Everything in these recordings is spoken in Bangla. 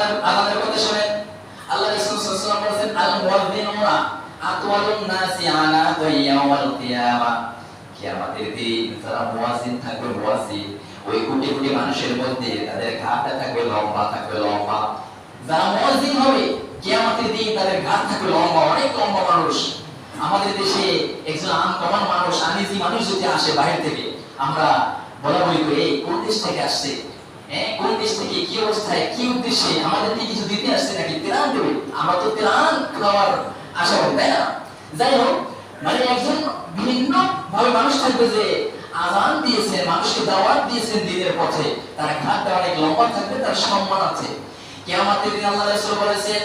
আজানের কথা শুনেন আল্লাহ রাসূল সাল্লাল্লাহু আলাইহি ওয়াসাল্লাম আল মুয়াজ্জিনুনা আতওয়ালুন নাসি আনাকা ইয়াওমাল কিয়ামা কিয়ামতের দিন যারা মুয়াজ্জিন থাকবে, মুয়াজ্জিন। ওই কোটি কোটি মানুষের মধ্যে তাদের ঘাটটা থাকবে লম্বা থাকবে লম্বা। যারা মুয়াজ্জিন হবে, কিয়ামতের দিন তাদের ঘাট থাকবে লম্বা, অনেক লম্বা মানুষ। আমাদের দেশে একজন আনকমন মানুষ, আনিজি মানুষ যদি আসে বাইরে থেকে, আমরা বলা বলি এই কোন দেশ থেকে আসছে? কোন দেশ থেকে কি অবস্থায়, কি উদ্দেশ্যে আমাদেরকে কিছু দিতে আসছে নাকি ত্রাণ দেবে? আমরা তো ত্রাণ খাওয়ার আশা করি, তাই না? যাই হোক মানে একজন ভিন্ন ভাবে মানুষ থাকবে যে আজান দিয়েছেন মানুষকে দাওয়াত দিয়েছেন দিনের পথে, তার ঘাটটা অনেক লম্বা থাকবে, তার সম্মান আছে। কিয়ামতের দিন আল্লাহ রাসূল বলেছেন,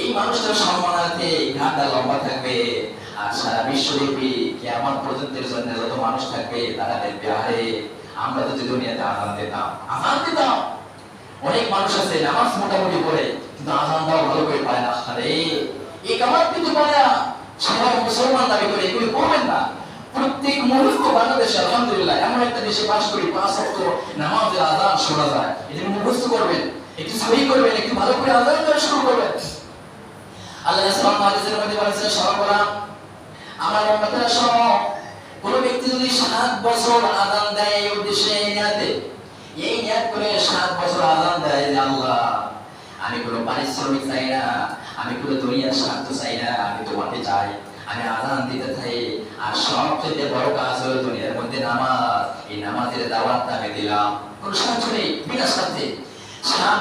এই মানুষটার সম্মানার্থে এই লম্বা থাকবে আর সারা বিশ্বব্যাপী কিয়ামত পর্যন্তের জন্য যত মানুষ থাকবে তারা দেখবে, আরে, আমরা যদি দুনিয়াতে আজান দিতাম। আজান দিতাম। অনেক মানুষ আছে, নামাজ মোটামুটি পড়ে, কিন্তু আজানটাও ভালো করে পায় না। আরে, এই কামাত কিন্তু পায় না। সবাই মুসলমান দাবি করে, এগুলি করবেন না। প্রত্যেক মুহূর্ত বাংলাদেশে আলহামদুলিল্লাহ এমন একটা দেশে বাস করি, পাঁচ অক্ট নামাজের আজান শোনা যায়। এটা মুখস্থ করবেন। একটু সহি করবেন, একটু ভালো করে শুরু করবেন। আল্লাহ হাদিসের মধ্যে বলেছেন আমার শোনো কোন ব্যক্তি যদি সাত বছর আজান দেয় এই উদ্দেশ্যে, এই নিয়াতে, এই নিয়াত করে সাত বছর আজান দেয় যে আল্লাহ, আমি কোনো পারিশ্রমিক চাই না, আমি কোনো দুনিয়ার স্বার্থ চাই না, আমি তোমাকে চাই, আমি আজান দিতে চাই, আর সবচেয়ে বড় কাজ হলো দুনিয়ার মধ্যে নামাজ। এই নামাজের দাওয়াত আমি দিলাম। কোনো স্বার্থ নেই বিনা স্বার্থে